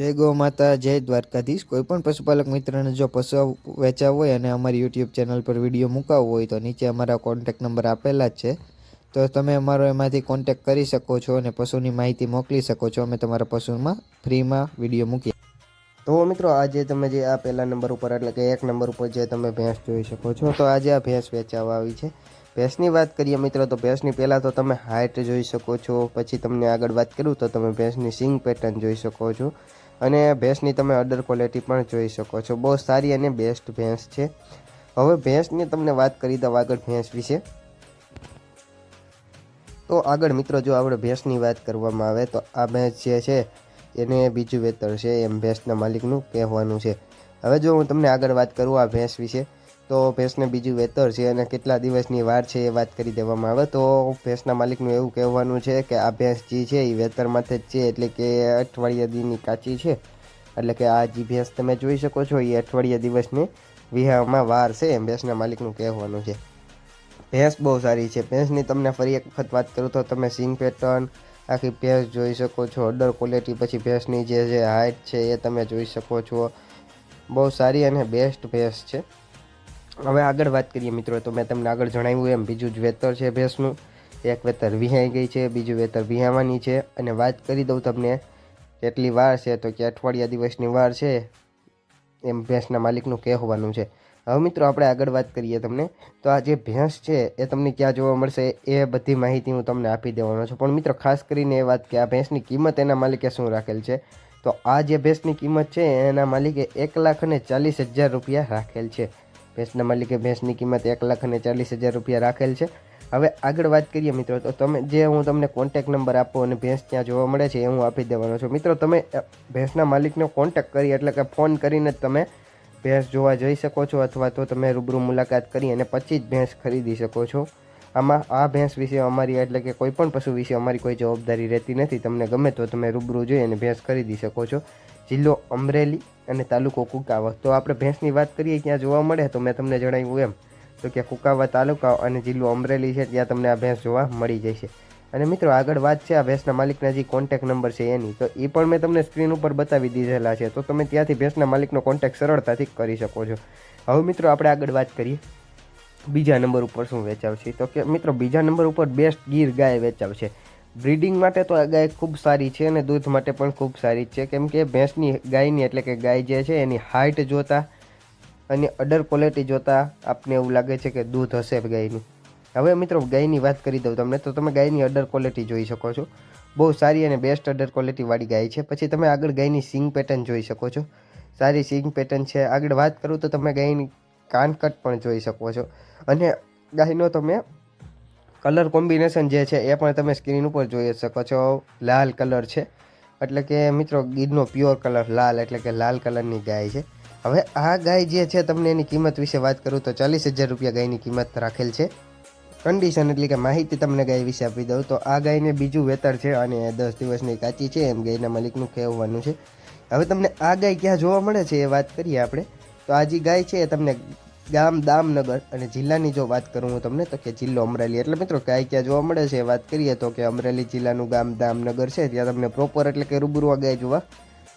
જય ગૌ માતા, જય દ્વારકાધીશ. કોઈ પણ પશુપાલક મિત્રને જો પશુ વેચાવ હોય અને અમારી યુટ્યુબ ચેનલ પર વીડિયો મુકાવવો હોય તો નીચે અમારા કોન્ટેક્ટ નંબર આપેલા જ છે. તો તમે અમારો એમાંથી કોન્ટેક કરી શકો છો અને પશુની માહિતી મોકલી શકો છો. અમે તમારા પશુમાં ફ્રીમાં વીડિયો મૂકીએ. તો મિત્રો, આજે તમે જે આ પહેલા નંબર ઉપર એટલે કે એક નંબર ઉપર જે તમે ભેંસ જોઈ શકો છો, તો આજે આ ભેંસ વેચાવા આવી છે. ભેંસની વાત કરીએ મિત્રો, તો ભેંસની પહેલાં તો તમે હાઇટ જોઈ શકો છો. પછી તમને આગળ વાત કરું તો તમે ભેંસની સિંગ પેટર્ન જોઈ શકો છો. અને ભેંસની તમે અડર ક્વોલિટી પણ જોઈ શકો છો. બહુ સારી અને બેસ્ટ ભેંસ છે. હવે ભેંસની તમને વાત કરી દઉં આગળ ભેંસ વિશે. તો આગળ મિત્રો જો આપણે ભેંસની વાત કરવામાં આવે તો આ ભેંસ જે છે, એને બીજું વેતર છે એમ ભેંસના માલિકનું કહેવાનું છે. હવે જો હું તમને આગળ વાત કરું આ ભેંસ વિશે તો ભેંસને બીજું વેતર છે અને કેટલા દિવસની વાર છે એ વાત કરી દેવામાં આવે. તો ભેંસના માલિકનું એવું કહેવાનું છે કે આ ભેંસ જે છે એ વેતર માટે જ છે, એટલે કે અઠવાડિયા દીની કાચી છે. એટલે કે આ જે ભેંસ તમે જોઈ શકો છો એ અઠવાડિયા દિવસની વિહામાં વાર છે એમ ભેંસના માલિકનું કહેવાનું છે. ભેંસ બહુ સારી છે. ભેંસની તમને ફરી એક વખત વાત કરું તો તમે સિંગ પેટર્ન, આખી ભેંસ જોઈ શકો છો અડર ક્વોલિટી પછી ભેંસની જે જે હાઇટ છે એ તમે જોઈ શકો છો. બહુ સારી અને બેસ્ટ ભેંસ છે. હવે આગળ વાત કરીએ મિત્રો, તો મેં તમને આગળ જણાવ્યું એમ, બીજું જ વેતર છે ભેંસનું. એક વેતર વિહાઈ ગઈ છે, બીજું વેતર વિહાવાની છે. અને વાત કરી દઉં તમને કેટલી વાર છે, તો કે અઠવાડિયા દિવસની વાર છે એમ ભેંસના માલિકનું કહેવાનું છે. હવે મિત્રો આપણે આગળ વાત કરીએ તમને, તો આ જે ભેંસ છે એ તમને ક્યાં જોવા મળશે એ બધી માહિતી હું તમને આપી દેવાનો છું. પણ મિત્રો, ખાસ કરીને એ વાત કે આ ભેંસની કિંમત એના માલિકે શું રાખેલ છે? તો આ જે ભેંસની કિંમત છે, એના માલિકે એક લાખ અને ચાલીસ હજાર રૂપિયા રાખેલ છે. ભેંસના માલિકે ભેંસની કિંમત એક લાખ અને ચાલીસ હજાર રૂપિયા રાખેલ છે. હવે આગળ વાત કરીએ મિત્રો, તો તમે જે હું તમને કોન્ટેક નંબર આપો અને ભેંસ ત્યાં જોવા મળે છે એ હું આપી દેવાનો છું. મિત્રો, તમે ભેંસના માલિકનો કોન્ટેક કરી એટલે કે ફોન કરીને જ તમે ભેંસ જોવા જઈ શકો છો અથવા તો તમે રૂબરૂ મુલાકાત કરી અને પછી જ ભેંસ ખરીદી શકો છો. આમાં આ ભેંસ વિશે અમારી એટલે કે કોઈ પણ પશુ વિશે અમારી કોઈ જવાબદારી રહેતી નથી. તમને ગમે તો તમે રૂબરૂ જોઈ અને ભેંસ ખરીદી શકો છો. જિલ્લો અમરેલી અને તાલુકો કુકાવા. તો આપણે ભેંસની વાત કરીએ ક્યાં જોવા મળે તો મેં તમને જણાવ્યું એમ. તો કે કુકાવા તાલુકા અને જિલ્લો અમરેલી છે, ત્યાં તમને આ ભેંસ જોવા મળી જશે. અને મિત્રો, આગળ વાત છે, આ ભેંસના માલિકના જે કોન્ટેક નંબર છે એની. તો એ પણ મેં તમને સ્ક્રીન ઉપર બતાવી દીધેલા છે. તો તમે ત્યાંથી ભેંસના માલિકનો કોન્ટેક સરળતાથી કરી શકો છો. હવે મિત્રો, આપણે આગળ વાત કરીએ. બીજા નંબર ઉપર શું વેચાવશે તો કે મિત્રો, બીજા નંબર ઉપર બેસ્ટ ગીર ગાય વેચાવશે બ્રીડિંગ માટે તો આ ગાય ખૂબ સારી છે અને દૂધ માટે પણ ખૂબ સારી છે. કેમ કે ભેંસની ગાયની એટલે કે ગાય જે છે એની હાઇટ જોતા અને અડર ક્વોલિટી જોતા આપને એવું લાગે છે કે દૂધ હશે ગાયનું. હવે મિત્રો ગાયની વાત કરી દઉં તમને, તો તમે ગાયની અડર ક્વોલિટી જોઈ શકો છો. બહુ સારી અને બેસ્ટ અડર ક્વોલિટીવાળી ગાય છે. પછી તમે આગળ ગાયની સિંગ પેટર્ન જોઈ શકો છો. સારી સિંગ પેટર્ન છે. આગળ વાત કરું તો તમે ગાયની કાનકટ પણ જોઈ શકો છો. અને ગાયનો તમે કલર કોમ્બિનેશન જે છે એ પણ તમે સ્ક્રીન ઉપર જોઈ શકો છો. લાલ કલર છે. એટલે કે મિત્રો, ગીરનો પ્યોર કલર લાલ, એટલે કે લાલ કલરની ગાય છે. હવે આ ગાય જે છે, તમને એની કિંમત વિશે વાત કરું તો ચાલીસ હજાર રૂપિયા ગાયની કિંમત રાખેલ છે. કન્ડિશન એટલે કે માહિતી તમને ગાય વિશે આપી દઉં તો આ ગાયને બીજું વેતર છે અને દસ દિવસની કાચી છે એમ ગાયના માલિકનું કહેવાનું છે. હવે તમને આ ગાય ક્યાં જોવા મળે છે એ વાત કરીએ આપણે. તો આ જે ગાય છે એ તમને ગામ, દામનગર અને જિલ્લાની જો વાત કરું હું તમને, તો કે જિલ્લો અમરેલી. એટલે મિત્રો ગાય ક્યાં જોવા મળે છે વાત કરીએ, તો કે અમરેલી જિલ્લાનું ગામ દામનગર છે, ત્યાં તમને પ્રોપર એટલે કે રૂબરૂ ગાય જોવા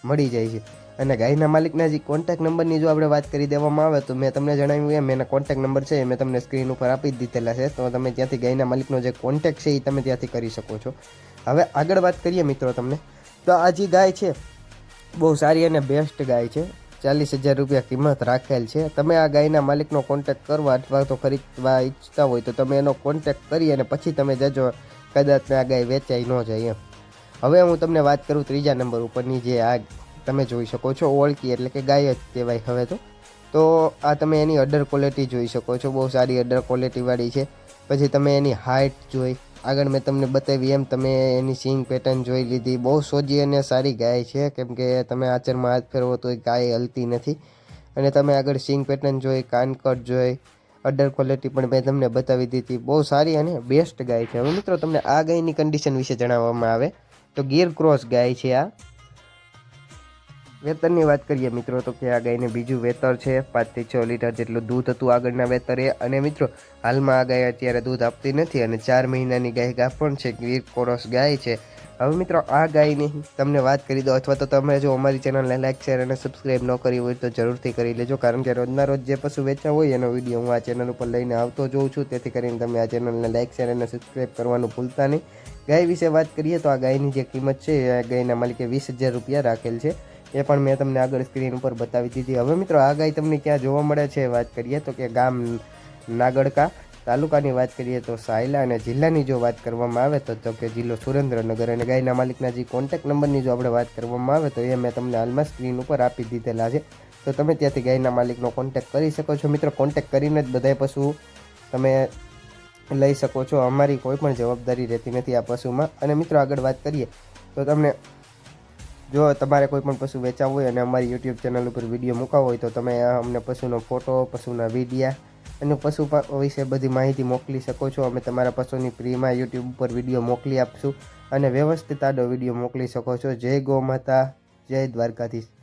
મળી જાય છે. અને ગાયના માલિકના જે કોન્ટેક નંબરની જો આપણે વાત કરી દેવામાં આવે, તો મેં તમને જણાવ્યું એમ, એના કોન્ટેક નંબર છે એ મેં તમને સ્ક્રીન ઉપર આપી દીધેલા છે, તો તમે ત્યાંથી ગાયના માલિકનો જે કોન્ટેક છે એ તમે ત્યાંથી કરી શકો છો. હવે આગળ વાત કરીએ મિત્રો તમને, તો આ જે ગાય છે, બહુ સારી અને બેસ્ટ ગાય છે. ચાલીસ હજાર રૂપિયા કિંમત રાખેલ છે. તમે આ ગાયના માલિકનો કોન્ટેક કરવા અથવા તો ખરીદવા ઈચ્છતા હોય તો તમે એનો કોન્ટેક કરી અને પછી તમે જજો. કદાચ આ ગાય વેચાઈ ન જાય એમ. હવે હું તમને વાત કરું ત્રીજા નંબર ઉપરની જે આ તમે જોઈ શકો છો, ઓળખી એટલે કે ગાય જ કહેવાય હવે તો. તો આ તમે એની અડર ક્વોલિટી જોઈ શકો છો. બહુ સારી અડર ક્વોલિટીવાળી છે. પછી તમે એની હાઇટ જોઈ આગળ મેં તમને બતાવી એમ તમે એની સિંગ પેટર્ન જોઈ લીધી. બહુ સોજી અને સારી ગાય છે, કેમ કે તમે આચરમાં હાથ ફેરવો તો એ ગાય હલતી નથી. અને તમે આગળ સિંગ પેટર્ન જોઈ કાનકટ જોઈ અડર ક્વોલિટી પણ મેં તમને બતાવી દીધી. બહુ સારી અને બેસ્ટ ગાય છે. હવે મિત્રો, તમને આ ગાયની કન્ડિશન વિશે જણાવવામાં આવે. તો ગીર ક્રોસ ગાય છે આ. વેતરની વાત કરીએ, મિત્રો, તો કે આ ગાયને બીજું વેતર છે, પાંચથી છ લીટર જેટલું દૂધ હતું આગળના વેતરે. અને મિત્રો, હાલમાં આ ગાય અત્યારે દૂધ આપતી નથી અને ચાર મહિનાની ગાય ગાભણ છે ગીર કોરસ ગાય છે. હવે મિત્રો, આ ગાયની તમને વાત કરી દો, અથવા તો તમે જો અમારી ચેનલને લાઈક, શેર અને સબસ્ક્રાઈબ ન કરી હોય તો જરૂરથી કરી લેજો, કારણ કે રોજના રોજ જે પશુ વેચા હોય એનો વીડિયો હું આ ચેનલ ઉપર લઈને આવતો જોઉં છું. તેથી કરીને તમે આ ચેનલને લાઈક, શેર અને સબસ્ક્રાઈબ કરવાનું ભૂલતા નહીં. ગાય વિશે વાત કરીએ તો આ ગાયની જે કિંમત છે, એ ગાયના માલિકે વીસ હજાર રૂપિયા રાખેલ છે. એ પણ મેં તમને આગળ સ્ક્રીન ઉપર બતાવી દીધી. હવે મિત્રો, આ ગાય તમને ક્યાં જોવા મળે છે વાત કરીએ. તો કે ગામ નાગડકા તાલુકાની વાત કરીએ તો સાયલા અને જિલ્લાની જો વાત કરવામાં આવે તો તો કે જિલ્લો સુરેન્દ્રનગર. અને ગાયના માલિકના જે કોન્ટેક્ટ નંબરની જો આપણે વાત કરવામાં આવે તો એ મેં તમને હાલમાં સ્ક્રીન ઉપર આપી દીધેલા છે. તો તમે ત્યાંથી ગાયના માલિકનો કોન્ટેક્ટ કરી શકો છો. મિત્રો કોન્ટેક્ટ કરીને જ બધાય પશુ તમે લઈ શકો છો. અમારી કોઈ પણ જવાબદારી રહેતી નથી આ પશુમાં. અને મિત્રો, આગળ વાત કરીએ તો તમને જો તમારે કોઈ પણ પશુ વેચાવું હોય અને અમારી યુટ્યુબ ચેનલ ઉપર વીડિયો મૂકાવો હોય તો તમે અમને પશુનો ફોટો પશુના વિડીયા અને પશુ વિશે બધી માહિતી મોકલી શકો છો. અમે તમારા પશુની ફ્રીમાં યુટ્યુબ ઉપર વીડિયો મોકલી આપશું અને વ્યવસ્થિત આડો વીડિયો મોકલી શકો છો. જય ગૌ માતા, જય દ્વારકાધીશ.